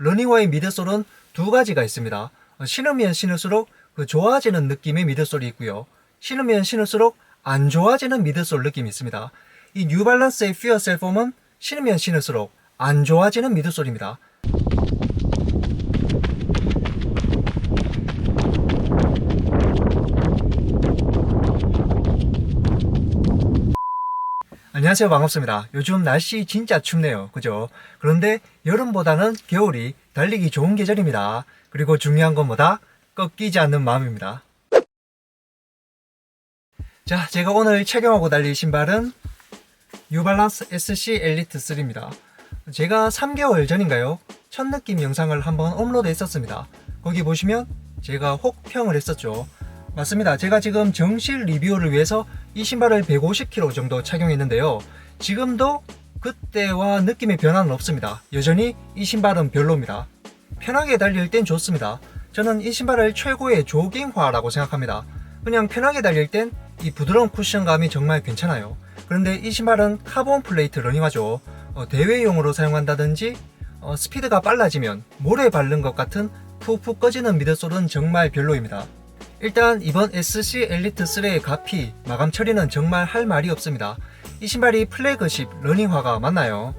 러닝화의 미드솔은 두 가지가 있습니다. 어, 신으면 신을수록 그 좋아지는 느낌의 미드솔이 있고요. 신으면 신을수록 안 좋아지는 미드솔 느낌이 있습니다. 이 뉴발란스의 퓨어 셀폼은 신으면 신을수록 안 좋아지는 미드솔입니다. 안녕하세요. 반갑습니다. 요즘 날씨 진짜 춥네요. 그죠? 그런데 여름보다는 겨울이 달리기 좋은 계절입니다. 그리고 중요한 건 뭐다? 꺾이지 않는 마음입니다. 자, 제가 오늘 착용하고 달릴 신발은 뉴발란스 SC 엘리트 3입니다. 제가 3개월 전인가요? 첫 느낌 영상을 한번 업로드 했었습니다. 거기 보시면 제가 혹평을 했었죠. 맞습니다. 제가 지금 정실 리뷰를 위해서 이 신발을 150km 정도 착용했는데요. 지금도 그때와 느낌의 변화는 없습니다. 여전히 이 신발은 별로입니다. 편하게 달릴 땐 좋습니다. 저는 이 신발을 최고의 조깅화라고 생각합니다. 그냥 편하게 달릴 땐 이 부드러운 쿠션감이 정말 괜찮아요. 그런데 이 신발은 카본 플레이트 러닝화죠. 어, 대회용으로 사용한다든지 어, 스피드가 빨라지면 모래 바른 것 같은 푹푹 꺼지는 미드솔은 정말 별로입니다. 일단 이번 SC 엘리트 3의 가피 마감 처리는 정말 할 말이 없습니다. 이 신발이 플래그십 러닝화가 맞나요?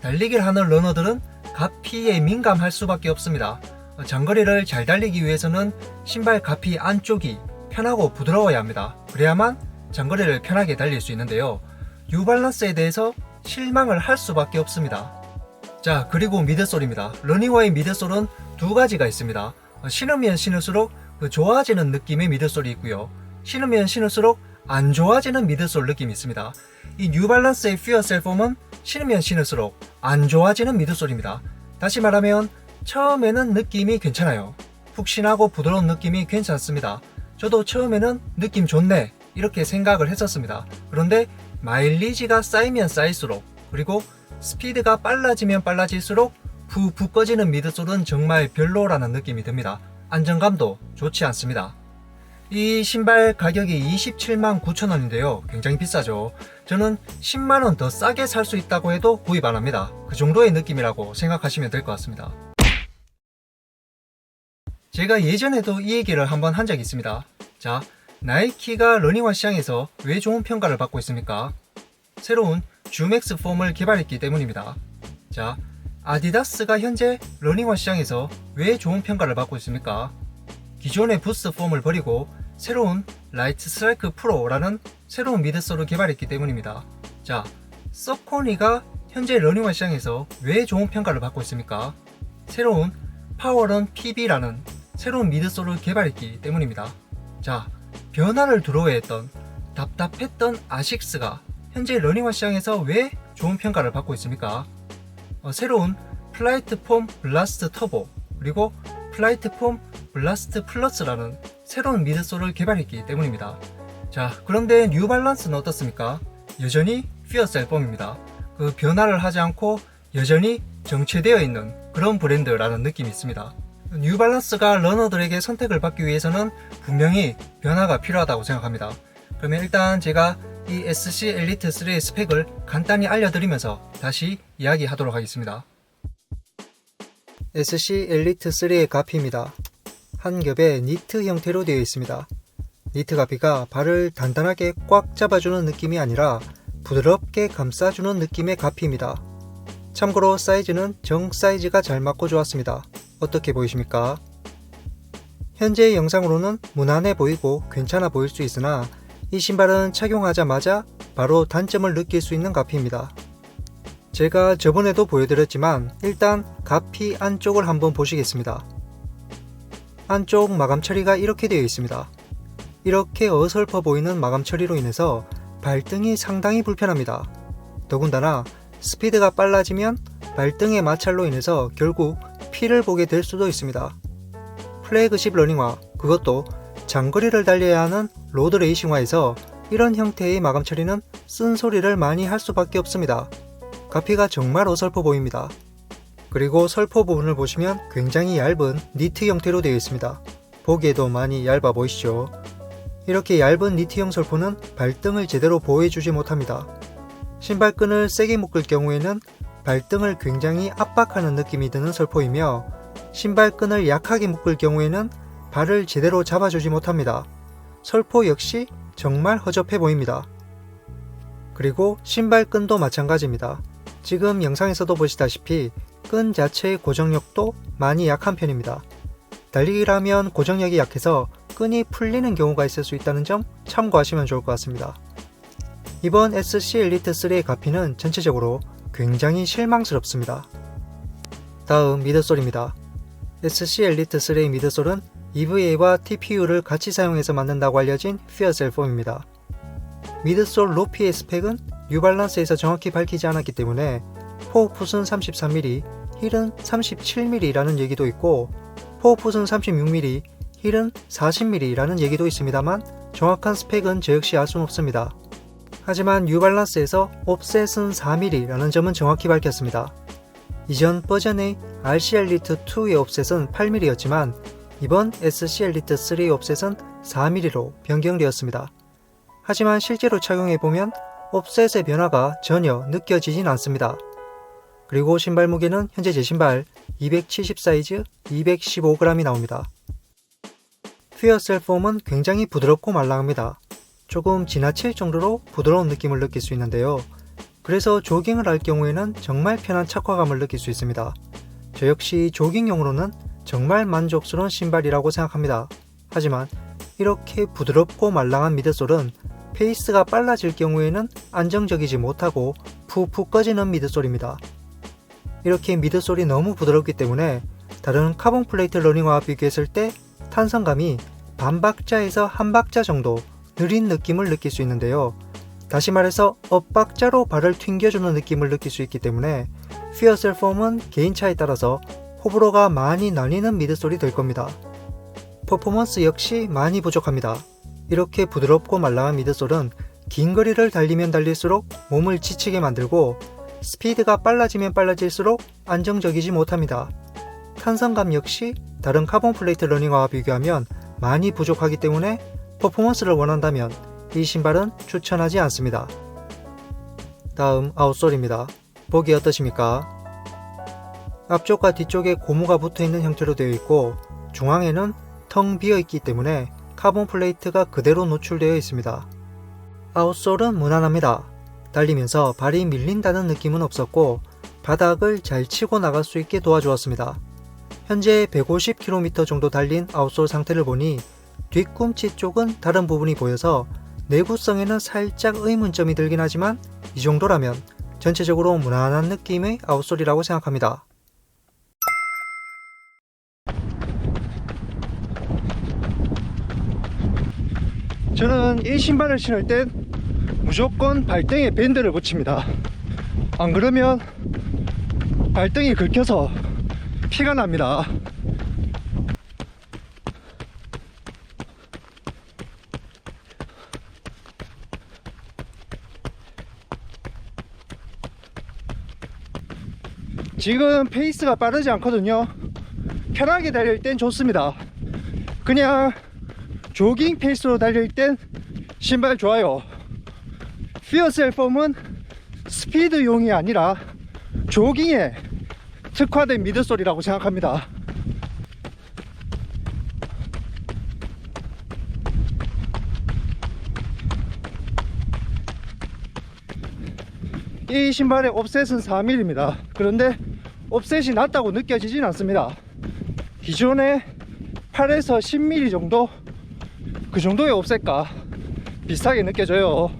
달리기를 하는 러너들은 가피에 민감할 수밖에 없습니다. 어, 장거리를 잘 달리기 위해서는 신발 가피 안쪽이 편하고 부드러워야 합니다. 그래야만 장거리를 편하게 달릴 수 있는데요. 뉴발란스에 대해서 실망을 할 수밖에 없습니다. 자, 그리고 미드솔입니다. 러닝화의 미드솔은 두 가지가 있습니다. 어, 신으면 신을수록 그 좋아지는 느낌의 미드솔이 있고요. 신으면 신을수록 안 좋아지는 미드솔 느낌이 있습니다. 이 뉴발란스의 퓨어 셀 폼은 신으면 신을수록 안 좋아지는 미드솔입니다. 다시 말하면 처음에는 느낌이 괜찮아요. 푹신하고 부드러운 느낌이 괜찮습니다. 저도 처음에는 느낌 좋네 이렇게 생각을 했었습니다. 그런데 마일리지가 쌓이면 쌓일수록 그리고 스피드가 빨라지면 빨라질수록 푹푹 꺼지는 미드솔은 정말 별로라는 느낌이 듭니다. 안정감도 좋지 않습니다. 이 신발 가격이 27만 9천 원인데요. 굉장히 비싸죠. 저는 10만 원 더 싸게 살 수 있다고 해도 구입 안 합니다. 그 정도의 느낌이라고 생각하시면 될 것 같습니다. 제가 예전에도 이 얘기를 한번 한 적이 있습니다. 자, 나이키가 러닝화 시장에서 왜 좋은 평가를 받고 있습니까? 새로운 주맥스 폼을 개발했기 때문입니다. 자, 아디다스가 현재 러닝화 시장에서 왜 좋은 평가를 받고 있습니까? 기존의 부스트 폼을 버리고 새로운 라이트 스트라이크 프로라는 새로운 미드솔을 개발했기 때문입니다. 자, 서코니가 현재 러닝화 시장에서 왜 좋은 평가를 받고 있습니까? 새로운 파워런 PB라는 새로운 미드솔을 개발했기 때문입니다. 자, 변화를 두려워했던 답답했던 아식스가 현재 러닝화 시장에서 왜 좋은 평가를 받고 있습니까? 어, 새로운 플라이트 폼 블라스트 터보 그리고 플라이트 폼 블라스트 플러스라는 새로운 미드솔을 개발했기 때문입니다. 자, 그런데 뉴발란스는 어떻습니까? 여전히 퓨어셀 폼입니다. 그 변화를 하지 않고 여전히 정체되어 있는 그런 브랜드라는 느낌이 있습니다. 뉴발란스가 러너들에게 선택을 받기 위해서는 분명히 변화가 필요하다고 생각합니다. 그러면 일단 제가 이 SC 엘리트 3의 스펙을 간단히 알려드리면서 다시 이야기하도록 하겠습니다. SC 엘리트 3의 가피입니다. 한 겹에 니트 형태로 되어 있습니다. 니트 가피가 발을 단단하게 꽉 잡아주는 느낌이 아니라 부드럽게 감싸주는 느낌의 가피입니다. 참고로 사이즈는 정 사이즈가 잘 맞고 좋았습니다. 어떻게 보이십니까? 현재 영상으로는 무난해 보이고 괜찮아 보일 수 있으나 이 신발은 착용하자마자 바로 단점을 느낄 수 있는 가피입니다. 제가 저번에도 보여드렸지만 일단 가피 안쪽을 한번 보시겠습니다. 안쪽 마감 처리가 이렇게 되어 있습니다. 이렇게 어설퍼 보이는 마감 처리로 인해서 발등이 상당히 불편합니다. 더군다나 스피드가 빨라지면 발등의 마찰로 인해서 결국 피를 보게 될 수도 있습니다. 플래그십 러닝화, 그것도 장거리를 달려야 하는 로드 레이싱화에서 이런 형태의 마감 처리는 쓴소리를 많이 할 수밖에 없습니다. 가피가 정말 어설퍼 보입니다. 그리고 설포 부분을 보시면 굉장히 얇은 니트 형태로 되어 있습니다. 보기에도 많이 얇아 보이시죠? 이렇게 얇은 니트형 설포는 발등을 제대로 보호해주지 못합니다. 신발끈을 세게 묶을 경우에는 발등을 굉장히 압박하는 느낌이 드는 설포이며 신발끈을 약하게 묶을 경우에는 발을 제대로 잡아주지 못합니다. 설포 역시 정말 허접해 보입니다. 그리고 신발끈도 마찬가지입니다. 지금 영상에서도 보시다시피 끈 자체의 고정력도 많이 약한 편입니다. 달리기라면 고정력이 약해서 끈이 풀리는 경우가 있을 수 있다는 점 참고하시면 좋을 것 같습니다. 이번 SC 엘리트 3의 가피는 전체적으로 굉장히 실망스럽습니다. 다음 미드솔입니다. SC 엘리트 3의 미드솔은 EVA와 TPU를 같이 사용해서 만든다고 알려진 피어셀 폼입니다. 미드솔 로피의 스펙은 뉴발란스에서 정확히 밝히지 않았기 때문에 포어풋은 33mm, 힐은 37mm라는 얘기도 있고 포어풋은 36mm, 힐은 40mm라는 얘기도 있습니다만 정확한 스펙은 저 역시 알 수는 없습니다. 하지만 뉴발란스에서 옵셋은 4mm라는 점은 정확히 밝혔습니다. 이전 버전의 RC 엘리트 2의 옵셋은 8mm였지만 이번 SC 엘리트 3의 옵셋은 4mm로 변경되었습니다. 하지만 실제로 착용해보면 옵셋의 변화가 전혀 느껴지진 않습니다. 그리고 신발 무게는 현재 제 신발 270 사이즈 215g이 나옵니다. 퓨어셀 폼은 굉장히 부드럽고 말랑합니다. 조금 지나칠 정도로 부드러운 느낌을 느낄 수 있는데요. 그래서 조깅을 할 경우에는 정말 편한 착화감을 느낄 수 있습니다. 저 역시 조깅용으로는 정말 만족스러운 신발이라고 생각합니다. 하지만 이렇게 부드럽고 말랑한 미드솔은 페이스가 빨라질 경우에는 안정적이지 못하고 푹푹 꺼지는 미드솔입니다. 이렇게 미드솔이 너무 부드럽기 때문에 다른 카본 플레이트 러닝화와 비교했을 때 탄성감이 반 박자에서 한 박자 정도 느린 느낌을 느낄 수 있는데요. 다시 말해서 엇박자로 발을 튕겨주는 느낌을 느낄 수 있기 때문에 피어셀 폼은 개인차에 따라서 호불호가 많이 나뉘는 미드솔이 될 겁니다. 퍼포먼스 역시 많이 부족합니다. 이렇게 부드럽고 말랑한 미드솔은 긴 거리를 달리면 달릴수록 몸을 지치게 만들고 스피드가 빨라지면 빨라질수록 안정적이지 못합니다. 탄성감 역시 다른 카본 플레이트 러닝화와 비교하면 많이 부족하기 때문에 퍼포먼스를 원한다면 이 신발은 추천하지 않습니다. 다음 아웃솔입니다. 보기 어떠십니까? 앞쪽과 뒤쪽에 고무가 붙어 있는 형태로 되어 있고 중앙에는 텅 비어 있기 때문에 카본 플레이트가 그대로 노출되어 있습니다. 아웃솔은 무난합니다. 달리면서 발이 밀린다는 느낌은 없었고 바닥을 잘 치고 나갈 수 있게 도와주었습니다. 현재 150km 정도 달린 아웃솔 상태를 보니 뒤꿈치 쪽은 다른 부분이 보여서 내구성에는 살짝 의문점이 들긴 하지만 이 정도라면 전체적으로 무난한 느낌의 아웃솔이라고 생각합니다. 저는 이 신발을 신을 땐 무조건 발등에 밴드를 붙입니다. 안 그러면 발등이 긁혀서 피가 납니다. 지금 페이스가 빠르지 않거든요. 편하게 달릴 땐 좋습니다. 그냥 조깅 페이스로 달릴 땐 신발 좋아요. 피어셀 폼은 스피드용이 아니라 조깅에 특화된 미드솔이라고 생각합니다. 이 신발의 옵셋은 4mm입니다. 그런데 옵셋이 낮다고 느껴지진 않습니다. 기존에 8에서 10mm 정도 그 정도의 옵셋과 비슷하게 느껴져요.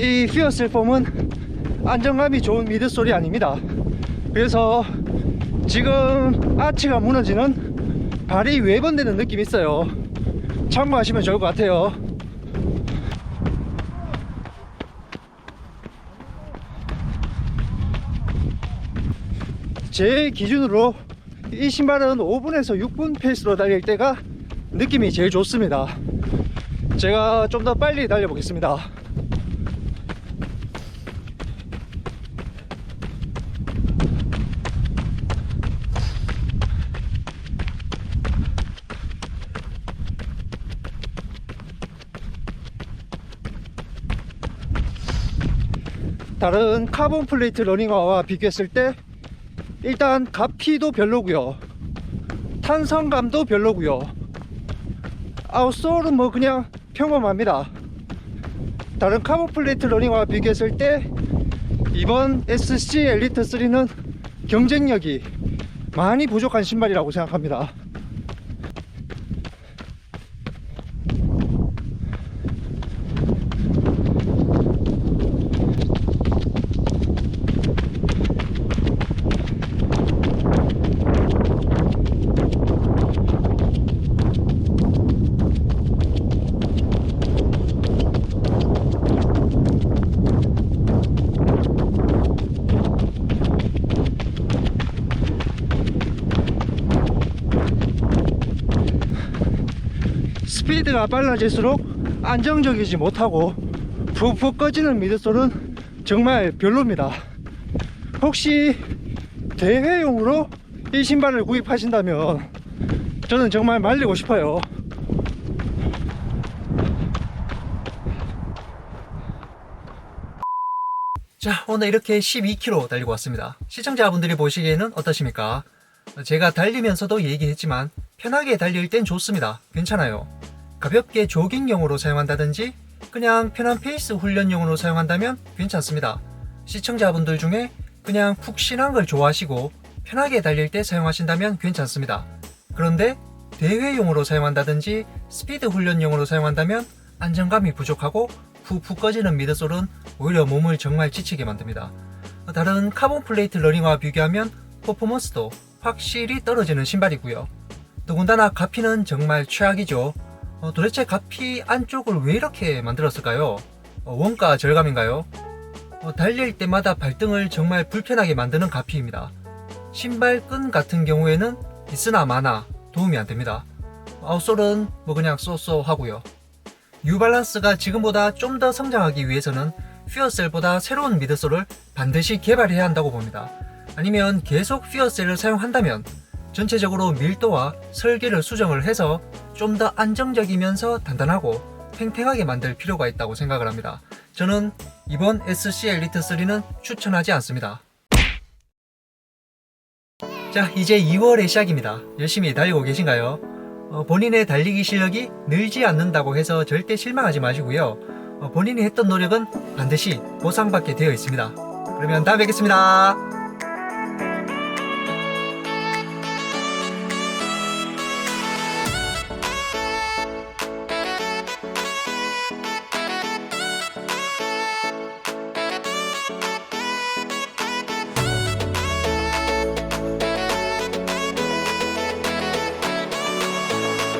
이 휘어슬 폼은 안정감이 좋은 미드솔이 아닙니다. 그래서 지금 아치가 무너지는 발이 외번되는 느낌이 있어요. 참고하시면 좋을 것 같아요. 제 기준으로 이 신발은 5분에서 6분 페이스로 달릴 때가 느낌이 제일 좋습니다. 제가 좀 더 빨리 달려 보겠습니다. 다른 카본 플레이트 러닝화와 비교했을 때 일단 가피도 별로고요. 탄성감도 별로고요. 아웃솔은 뭐 그냥 평범합니다. 다른 카본 플레이트 러닝화와 비교했을 때 이번 SC 엘리트 3는 경쟁력이 많이 부족한 신발이라고 생각합니다 스피드가 빨라질수록 안정적이지 못하고 푹푹 꺼지는 미드솔은 정말 별로입니다. 혹시 대회용으로 이 신발을 구입하신다면 저는 정말 말리고 싶어요. 자, 오늘 이렇게 12km 달리고 왔습니다. 시청자분들이 보시기에는 어떠십니까? 제가 달리면서도 얘기했지만 편하게 달릴 땐 좋습니다. 괜찮아요. 가볍게 조깅용으로 사용한다든지 그냥 편한 페이스 훈련용으로 사용한다면 괜찮습니다. 시청자분들 중에 그냥 푹신한 걸 좋아하시고 편하게 달릴 때 사용하신다면 괜찮습니다. 그런데 대회용으로 사용한다든지 스피드 훈련용으로 사용한다면 안정감이 부족하고 푹푹 꺼지는 미드솔은 오히려 몸을 정말 지치게 만듭니다. 다른 카본 플레이트 러닝화와 비교하면 퍼포먼스도 확실히 떨어지는 신발이고요. 더군다나 가피는 정말 최악이죠. 어, 도대체 가피 안쪽을 왜 이렇게 만들었을까요? 어, 원가 절감인가요? 어, 달릴 때마다 발등을 정말 불편하게 만드는 가피입니다. 신발 끈 같은 경우에는 있으나 마나 도움이 안 됩니다. 아웃솔은 뭐 그냥 쏘쏘 하고요. 뉴발란스가 지금보다 좀 더 성장하기 위해서는 퓨어셀보다 새로운 미드솔을 반드시 개발해야 한다고 봅니다. 아니면 계속 퓨어셀을 사용한다면 전체적으로 밀도와 설계를 수정을 해서 좀 더 안정적이면서 단단하고 팽팽하게 만들 필요가 있다고 생각을 합니다. 저는 이번 SC 엘리트 3는 추천하지 않습니다. 자, 이제 2월의 시작입니다. 열심히 달리고 계신가요? 어, 본인의 달리기 실력이 늘지 않는다고 해서 절대 실망하지 마시고요. 어, 본인이 했던 노력은 반드시 보상받게 되어 있습니다. 그러면 다음에 뵙겠습니다.